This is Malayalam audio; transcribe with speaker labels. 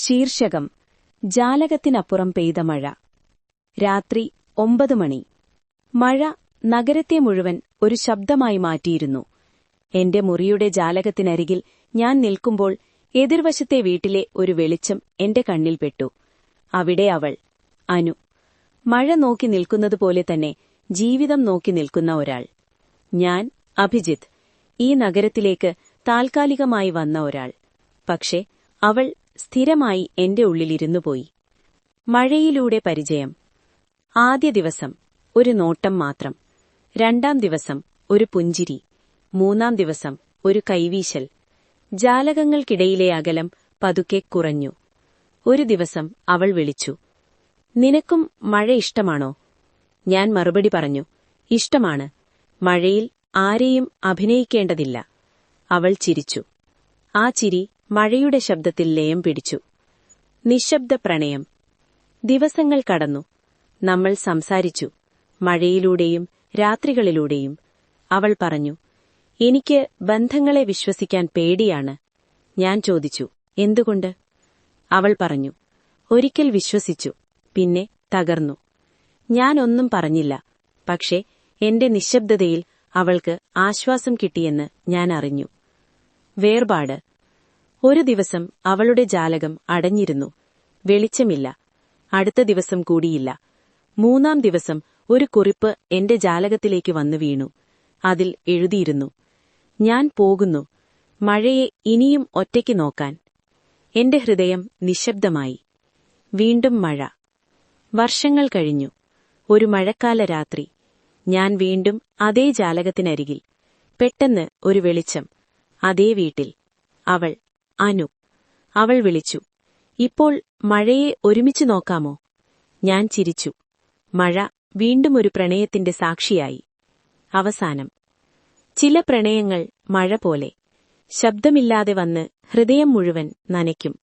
Speaker 1: ശീർഷകം ജാലകത്തിനപ്പുറം പെയ്ത മഴ. രാത്രി ഒമ്പത് മണി. മഴ നഗരത്തെ മുഴുവൻ ഒരു ശബ്ദമായി മാറ്റിയിരുന്നു. എന്റെ മുറിയുടെ ജാലകത്തിനരികിൽ ഞാൻ നിൽക്കുമ്പോൾ എതിർവശത്തെ വീട്ടിലെ ഒരു വെളിച്ചം എന്റെ കണ്ണിൽപ്പെട്ടു അവിടെ അവൾ അനു. മഴ നോക്കി നിൽക്കുന്നതുപോലെ തന്നെ ജീവിതം നോക്കി നിൽക്കുന്ന ഒരാൾ. ഞാൻ അഭിജിത്ത് ഈ നഗരത്തിലേക്ക് താൽക്കാലികമായി വന്ന ഒരാൾ. പക്ഷേ അവൾ സ്ഥിരമായി എന്റെ ഉള്ളിലിരുന്നു പോയി. മഴയിലൂടെ പരിചയം. ആദ്യ ദിവസം ഒരു നോട്ടം മാത്രം. രണ്ടാം ദിവസം ഒരു പുഞ്ചിരി. മൂന്നാം ദിവസം ഒരു കൈവീശൽ. ജാലകങ്ങൾക്കിടയിലെ അകലം പതുക്കെ കുറഞ്ഞു. ഒരു ദിവസം അവൾ വിളിച്ചു. നിനക്കും മഴ ഇഷ്ടമാണോ? ഞാൻ മറുപടി പറഞ്ഞു. ഇഷ്ടമാണ്. മഴയിൽ ആരെയും അഭിനയിക്കേണ്ടതില്ല. അവൾ ചിരിച്ചു. ആ ചിരി മഴയുടെ ശബ്ദത്തിൽ ലയം പിടിച്ചു. നിശബ്ദ പ്രണയം. ദിവസങ്ങൾ കടന്നു. നമ്മൾ സംസാരിച്ചു. മഴയിലൂടെയും രാത്രികളിലൂടെയും. അവൾ പറഞ്ഞു എനിക്ക് ബന്ധങ്ങളെ വിശ്വസിക്കാൻ പേടിയാണ്. ഞാൻ ചോദിച്ചു എന്തുകൊണ്ട്? അവൾ പറഞ്ഞു ഒരിക്കൽ വിശ്വസിച്ചു പിന്നെ തകർന്നു. ഞാനൊന്നും പറഞ്ഞില്ല പക്ഷേ എന്റെ നിശബ്ദതയിൽ അവൾക്ക് ആശ്വാസം കിട്ടിയെന്ന് ഞാൻ അറിഞ്ഞു. വേർപാട്. ഒരു ദിവസം അവളുടെ ജാലകം അടഞ്ഞിരുന്നു. വെളിച്ചമില്ല. അടുത്ത ദിവസം കൂടിയില്ല. മൂന്നാം ദിവസം ഒരു കുറിപ്പ് എന്റെ ജാലകത്തിലേക്ക് വന്നു വീണു. അതിൽ എഴുതിയിരുന്നു ഞാൻ പോകുന്നു. മഴയെ ഇനിയും ഒറ്റയ്ക്ക് നോക്കാൻ. എന്റെ ഹൃദയം നിശബ്ദമായി. വീണ്ടും മഴ. വർഷങ്ങൾ കഴിഞ്ഞു. ഒരു മഴക്കാല രാത്രി. ഞാൻ വീണ്ടും അതേ ജാലകത്തിനരികിൽ. പെട്ടെന്ന് ഒരു വെളിച്ചം. അതേ വീട്ടിൽ. അവൾ അനു. അവൾ വിളിച്ചു. ഇപ്പോൾ മഴയെ ഒരുമിച്ച് നോക്കാമോ? ഞാൻ ചിരിച്ചു. മഴ വീണ്ടും ഒരു പ്രണയത്തിന്റെ സാക്ഷിയായി. അവസാനം. ചില പ്രണയങ്ങൾ മഴ പോലെ. ശബ്ദമില്ലാതെ വന്ന് ഹൃദയം മുഴുവൻ നനയ്ക്കും.